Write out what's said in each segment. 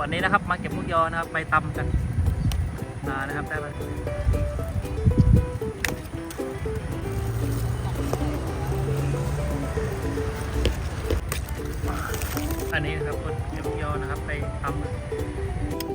วันนี้นะครับ มาเก็บลูกยอนะครับ ไปตำกันมานะครับได้ไหมอันนี้นะครับคนเก็บลูกยอนะครับ ไปตำ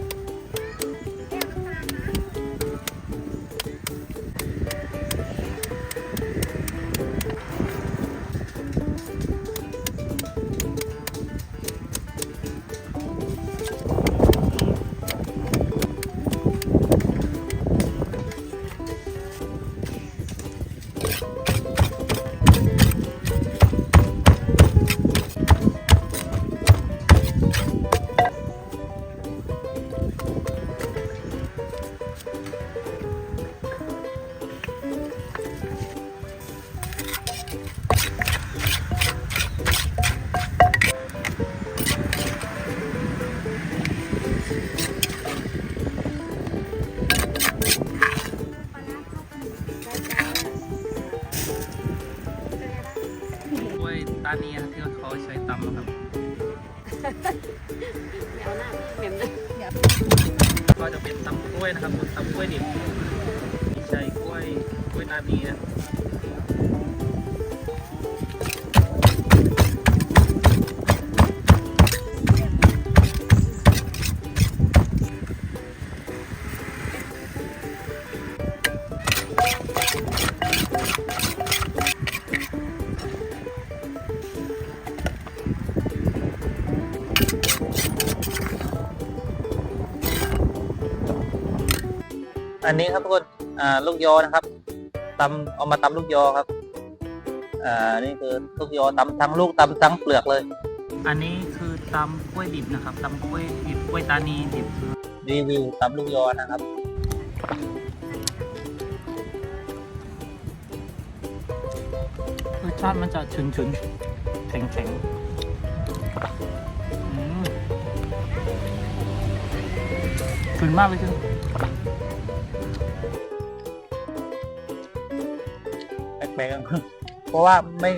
ตานีนะครับที่เขาใช้ตำนะครับเอาหน้าเหม็นเลยก็จะเป็นตำกล้วยนะครับตำกล้วยดิบไม่ใช่กล้วยกล้วยตานีนะ อันนี้ครับทุกคนอ่าลูกยอนะครับตำเอามาตำลูกยอครับ อ่านี่คือลูกยอตำทั้งลูกตำทั้งเปลือกเลย อันนี้คือตำกล้วยดิบนะครับตำกล้วยดิบกล้วยตานีดิบรีวิวตำลูกยอนะครับรสชาติมันจะฉุนฉุนๆแข็งแข็งๆอืมฉุนมากเลยคือ แปลกๆเพราะว่าไม่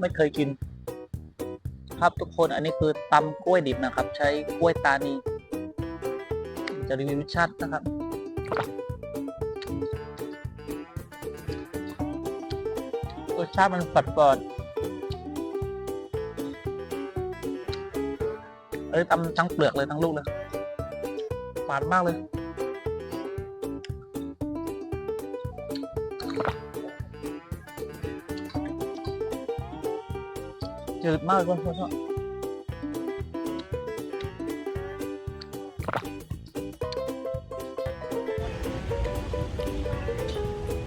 ไม่เคยกิน ครับทุกคนอันนี้คือตำกล้วยดิบนะครับ ใช้กล้วยตานีจะรีวิวรสชาตินะครับรสชาติมันฝาดฝาดเอ้ยตำทั้งเปลือกเลยทั้งลูกเลยฝาดมากเลย จืดมากเลยเพื่อน